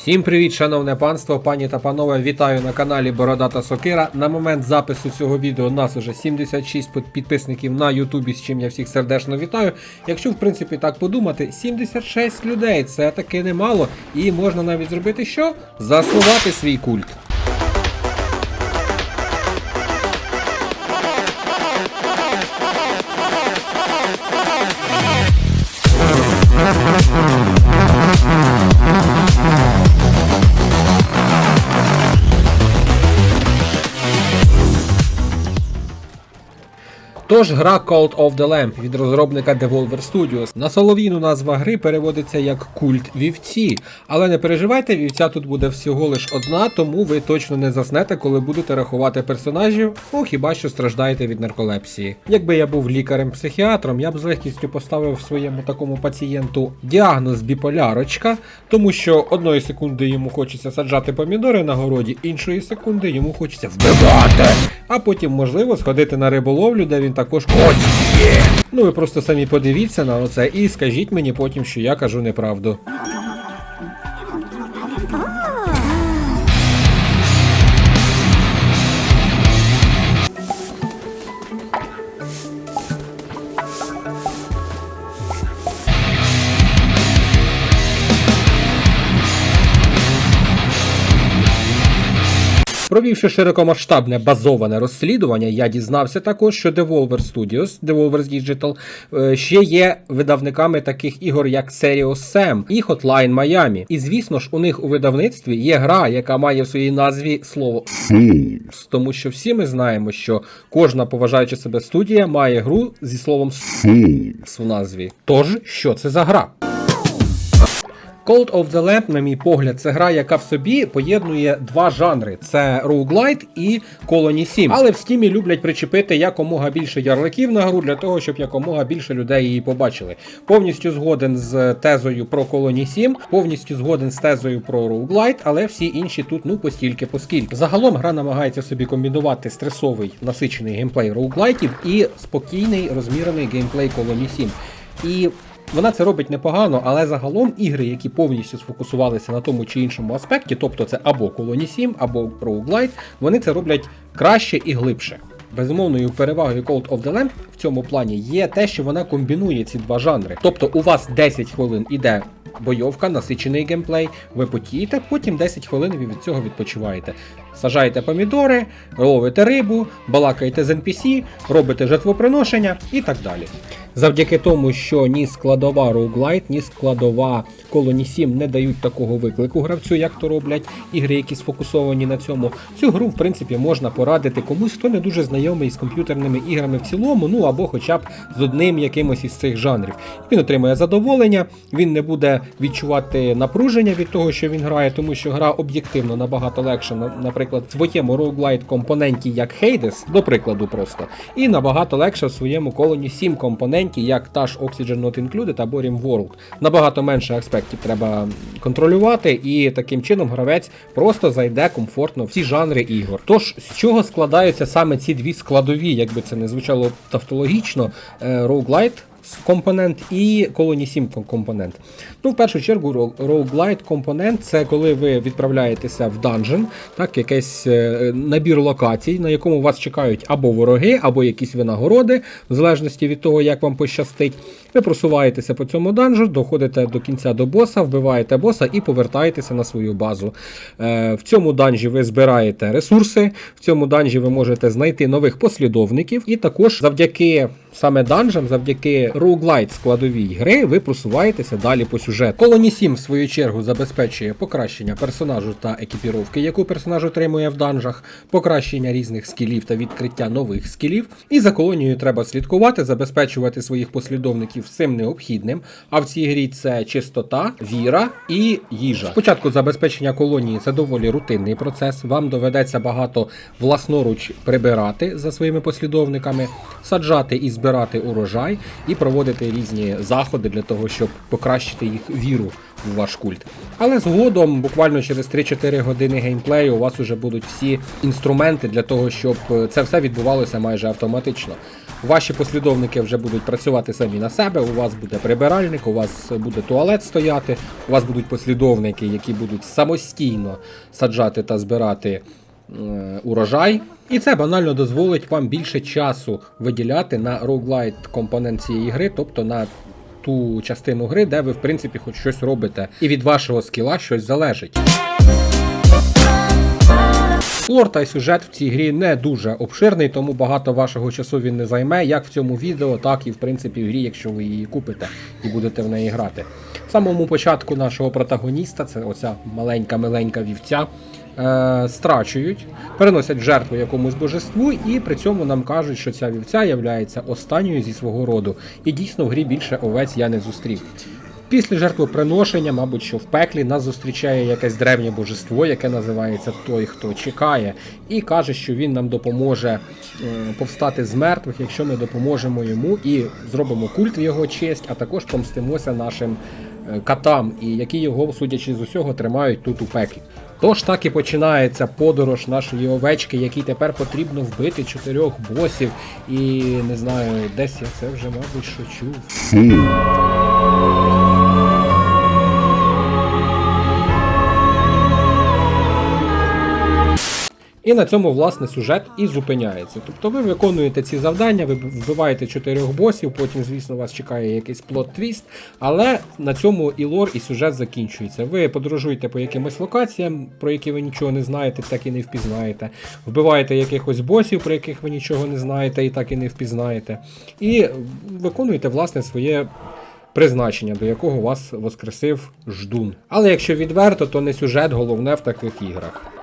Всім привіт, шановне панство, пані та панове, вітаю на каналі Бородата Сокира. На момент запису цього відео нас уже 76 під- підписників на Ютубі, з чим я всіх сердечно вітаю. Якщо в принципі так подумати, 76 людей це таки немало, і можна навіть зробити що? Заснувати свій культ. Тож гра Cult of the Lamp від розробника Devolver Studios. На солов'їну назва гри переводиться як культ вівці. Але не переживайте, вівця тут буде всього лиш одна, тому ви точно не заснете, коли будете рахувати персонажів, ну хіба що страждаєте від нарколепсії. Якби я був лікарем-психіатром, я б з легкістю поставив своєму такому пацієнту діагноз біполярочка, тому що одної секунди йому хочеться саджати помідори на городі, іншої секунди йому хочеться вбивати. А потім, можливо, сходити на риболовлю, де він також є. Ну ви просто самі подивіться на оце і скажіть мені потім, що я кажу неправду. Провівши широкомасштабне базоване розслідування, я дізнався також, що Devolver Studios, Devolver Digital, е, ще є видавниками таких ігор, як Serious Sam і Hotline Miami. І звісно ж, у них у видавництві є гра, яка має в своїй назві слово тому що всі ми знаємо, що кожна поважаюча себе студія має гру зі словом в назві. Тож, що це за гра? Cult of the Lamp, на мій погляд, це гра, яка в собі поєднує два жанри: це Roguelite і Colony 7. Але в стімі люблять причепити якомога більше ярликів на гру для того, щоб якомога більше людей її побачили. Повністю згоден з тезою про Colony 7, повністю згоден з тезою про Roguelite, але всі інші тут ну постільки поскільки. Загалом гра намагається собі комбінувати стресовий насичений геймплей роуглайтів і спокійний розмірений геймплей Colony 7. І вона це робить непогано, але загалом ігри, які повністю сфокусувалися на тому чи іншому аспекті, тобто це або Colony 7, або Roguelite, вони це роблять краще і глибше. Безумовною перевагою Cult of the Lamp в цьому плані є те, що вона комбінує ці два жанри. Тобто у вас 10 хвилин іде бойовка, насичений геймплей, ви потієте, потім 10 хвилин ви від цього відпочиваєте. Сажаєте помідори, ловите рибу, балакаєте з NPC, робите жертвоприношення і так далі. Завдяки тому, що ні складова Roguelite, ні складова Colony 7 не дають такого виклику гравцю, як то роблять ігри, які сфокусовані на цьому. Цю гру, в принципі, можна порадити комусь, хто не дуже знайомий з комп'ютерними іграми в цілому, ну або хоча б з одним якимось із цих жанрів. Він отримує задоволення, він не буде відчувати напруження від того, що він грає, тому що гра об'єктивно набагато легша, наприклад, в своєму Roguelite компоненті, як Hades, до прикладу, просто, і набагато легше в своєму Colony 7 компоненті, як та ж Oxygen Not Included або RimWorld. Набагато менше аспектів треба контролювати, і таким чином гравець просто зайде комфортно в ці жанри ігор. Тож, з чого складаються саме ці дві складові, якби це не звучало тавтологічно, е, Roguelite компонент і Colony 7 компонент. Ну, в першу чергу, roguelite компонент це коли ви відправляєтеся в данжен, так, якийсь е, набір локацій, на якому вас чекають або вороги, або якісь винагороди, в залежності від того, як вам пощастить. Ви просуваєтеся по цьому данжу, доходите до кінця до боса, вбиваєте боса і повертаєтеся на свою базу. Е, в цьому данжі ви збираєте ресурси, в цьому данжі ви можете знайти нових послідовників, і також завдяки саме данжам, завдяки роуглайт складовій гри, ви просуваєтеся далі по сюжету. Colony 7, в свою чергу, забезпечує покращення персонажу та екіпіровки, яку персонаж отримує в данжах, покращення різних скілів та відкриття нових скілів. І за колонією треба слідкувати, забезпечувати своїх послідовників всім необхідним. А в цій грі це чистота, віра і їжа. Спочатку забезпечення колонії це доволі рутинний процес. Вам доведеться багато власноруч прибирати за своїми послідовниками, саджати і збирати урожай, і проводити різні заходи для того, щоб покращити їх віру в ваш культ. Але згодом, буквально через 3-4 години геймплею, у вас вже будуть всі інструменти для того, щоб е, це все відбувалося майже автоматично. Ваші послідовники вже будуть працювати самі на себе. У вас буде прибиральник, у вас буде туалет стояти, у вас будуть послідовники, які будуть самостійно саджати та збирати урожай. І це банально дозволить вам більше часу виділяти на роуглайт компонент цієї гри, тобто на ту частину гри, де ви в принципі хоч щось робите, і від вашого скіла щось залежить. Лор та сюжет в цій грі не дуже обширний, тому багато вашого часу він не займе, як в цьому відео, так і в принципі в грі, якщо ви її купите і будете в неї грати. В самому початку нашого протагоніста, це оця маленька миленька вівця, е, страчують, переносять жертву якомусь божеству, і при цьому нам кажуть, що ця вівця є останньою зі свого роду. І дійсно в грі більше овець я не зустрів. Після жертвоприношення, мабуть, що в пеклі нас зустрічає якесь древнє божество, яке називається Той, хто чекає, і каже, що він нам допоможе е, повстати з мертвих, якщо ми допоможемо йому і зробимо культ в його честь, а також помстимося нашим катам, і які його, судячи з усього, тримають тут у пеклі. Тож так і починається подорож нашої овечки, якій тепер потрібно вбити чотирьох босів. І не знаю, десь я це вже, мабуть, що чув. І на цьому власне сюжет і зупиняється. Тобто ви виконуєте ці завдання, ви вбиваєте чотирьох босів, потім, звісно, вас чекає якийсь плот-твіст, але на цьому і лор, і сюжет закінчується. Ви подорожуєте по якимось локаціям, про які ви нічого не знаєте, так і не впізнаєте. Вбиваєте якихось босів, про яких ви нічого не знаєте, і так і не впізнаєте. І виконуєте власне своє. Призначення, до якого вас воскресив ждун. Але якщо відверто, то не сюжет головне в таких іграх.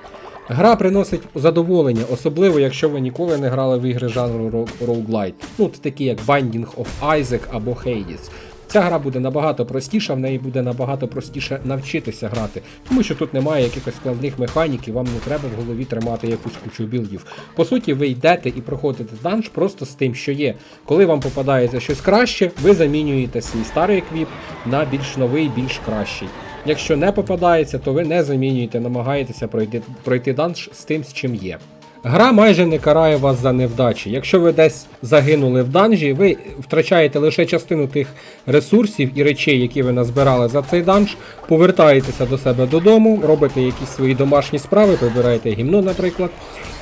Гра приносить задоволення, особливо якщо ви ніколи не грали в ігри жанру ро- roguelite. Ну, такі як Binding of Isaac або Hades. Ця гра буде набагато простіша, в неї буде набагато простіше навчитися грати, тому що тут немає якихось складних механік і вам не треба в голові тримати якусь кучу білдів. По суті, ви йдете і проходите данж просто з тим, що є. Коли вам попадається щось краще, ви замінюєте свій старий еквіп на більш новий, більш кращий. Якщо не попадається, то ви не замінюєте, намагаєтеся пройти, пройти данж з тим, з чим є. Гра майже не карає вас за невдачі. Якщо ви десь загинули в данжі, ви втрачаєте лише частину тих ресурсів і речей, які ви назбирали за цей данж, повертаєтеся до себе додому, робите якісь свої домашні справи, прибираєте гімно, наприклад,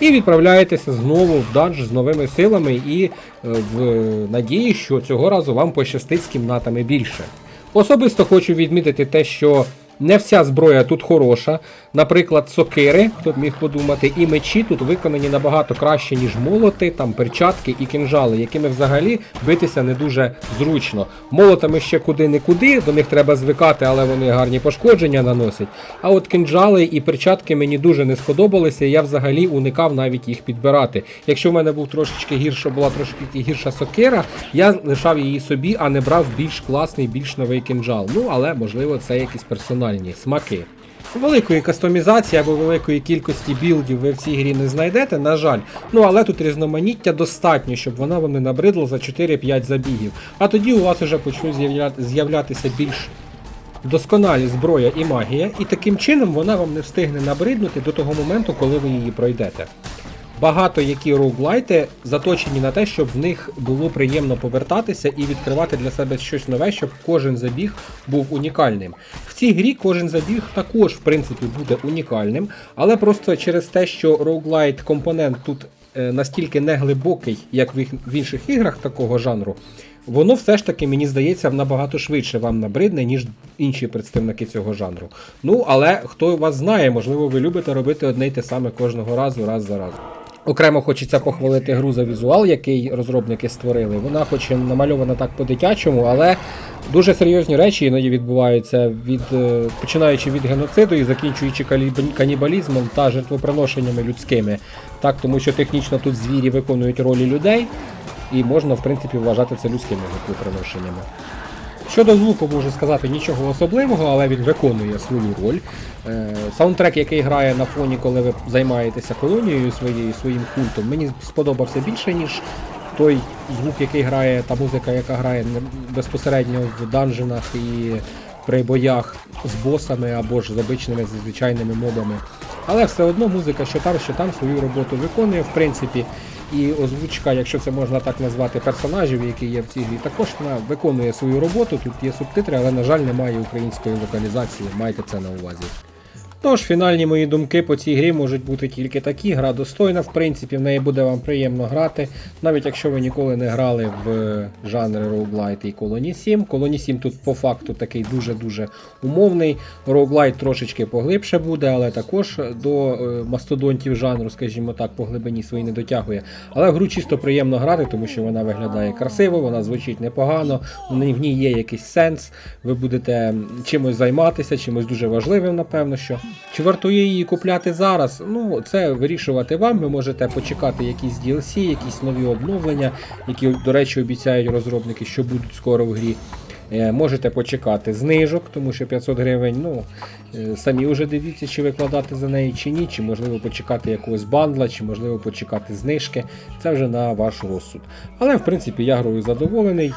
і відправляєтеся знову в данж з новими силами і е, в надії, що цього разу вам пощастить з кімнатами більше. Особисто хочу відмітити те, що не вся зброя тут хороша. Наприклад, сокири, хто б міг подумати, і мечі тут виконані набагато краще, ніж молоти, там перчатки і кінжали, якими взагалі битися не дуже зручно. Молотами ще куди не куди, до них треба звикати, але вони гарні пошкодження наносять. А от кінжали і перчатки мені дуже не сподобалися, і я взагалі уникав навіть їх підбирати. Якщо в мене був трошечки гірше, була трошки гірша сокира, я лишав її собі, а не брав більш класний, більш новий кінжал. Ну але можливо це якісь персональні смаки. Великої кастомізації або великої кількості білдів ви в цій грі не знайдете, на жаль. Ну але тут різноманіття достатньо, щоб вона вам не набридла за 4-5 забігів. А тоді у вас вже почнуть з'являтися більш досконалі зброя і магія, і таким чином вона вам не встигне набриднути до того моменту, коли ви її пройдете. Багато які роуглайти заточені на те, щоб в них було приємно повертатися і відкривати для себе щось нове, щоб кожен забіг був унікальним. В цій грі кожен забіг також, в принципі, буде унікальним, але просто через те, що роуглайт компонент тут е, настільки не глибокий, як в, інших іграх такого жанру, воно все ж таки, мені здається, набагато швидше вам набридне, ніж інші представники цього жанру. Ну, але хто вас знає, можливо, ви любите робити одне й те саме кожного разу, раз за разом. Окремо хочеться похвалити гру за візуал, який розробники створили. Вона хоч і намальована так по-дитячому, але дуже серйозні речі іноді відбуваються від е, починаючи від геноциду і закінчуючи канібалізмом та жертвоприношеннями людськими. Так, тому що технічно тут звірі виконують ролі людей, і можна, в принципі, вважати це людськими жертвоприношеннями. Щодо звуку, можу сказати нічого особливого, але він виконує свою роль. Е, Саундтрек, який грає на фоні, коли ви займаєтеся колонією своєю своїм культом, мені сподобався більше, ніж той звук, який грає, та музика, яка грає безпосередньо в данжинах і при боях з босами або ж з обичними з звичайними мобами. Але все одно музика, що там, що там свою роботу виконує, в принципі. І озвучка, якщо це можна так назвати, персонажів, які є в цій грі, також вона виконує свою роботу. Тут є субтитри, але, на жаль, немає української локалізації. Майте це на увазі. Тож, фінальні мої думки по цій грі можуть бути тільки такі. Гра достойна, в принципі, в неї буде вам приємно грати. Навіть якщо ви ніколи не грали в жанри роуглайт і Colony 7. Colony 7 тут по факту такий дуже-дуже умовний. Роуглайт трошечки поглибше буде, але також до е, мастодонтів жанру, скажімо так, по глибині свої не дотягує. Але в гру чисто приємно грати, тому що вона виглядає красиво, вона звучить непогано, в ній є якийсь сенс. Ви будете чимось займатися, чимось дуже важливим, напевно, що. Чи вартує її купляти зараз? Ну, це вирішувати вам. Ви можете почекати якісь DLC, якісь нові обновлення, які, до речі, обіцяють розробники, що будуть скоро в грі. Е, Можете почекати знижок, тому що 500 гривень, ну, е, самі вже дивіться, чи викладати за неї чи ні, чи можливо почекати якогось бандла, чи можливо почекати знижки. Це вже на ваш розсуд. Але в принципі я грою задоволений.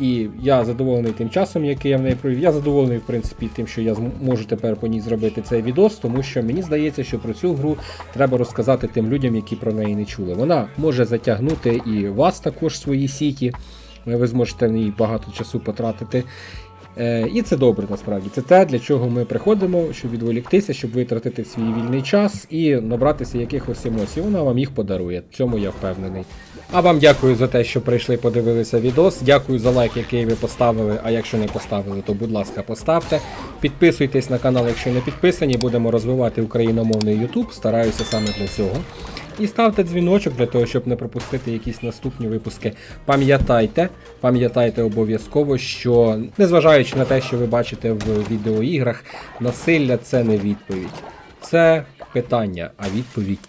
І я задоволений тим часом, який я в неї провів. Я задоволений, в принципі, тим, що я можу тепер по ній зробити цей відос, тому що мені здається, що про цю гру треба розказати тим людям, які про неї не чули. Вона може затягнути і вас також свої сіті. Ви зможете в ній багато часу потратити. Е, І це добре насправді. Це те, для чого ми приходимо, щоб відволіктися, щоб витратити свій вільний час і набратися якихось емоцій. Вона вам їх подарує. В цьому я впевнений. А вам дякую за те, що прийшли, подивилися відос. Дякую за лайк, який ви поставили. А якщо не поставили, то будь ласка, поставте. Підписуйтесь на канал, якщо не підписані. Будемо розвивати україномовний YouTube. Стараюся саме для цього. І ставте дзвіночок для того, щоб не пропустити якісь наступні випуски. Пам'ятайте, пам'ятайте обов'язково, що незважаючи на те, що ви бачите в відеоіграх, насилля це не відповідь. Це питання, а відповідь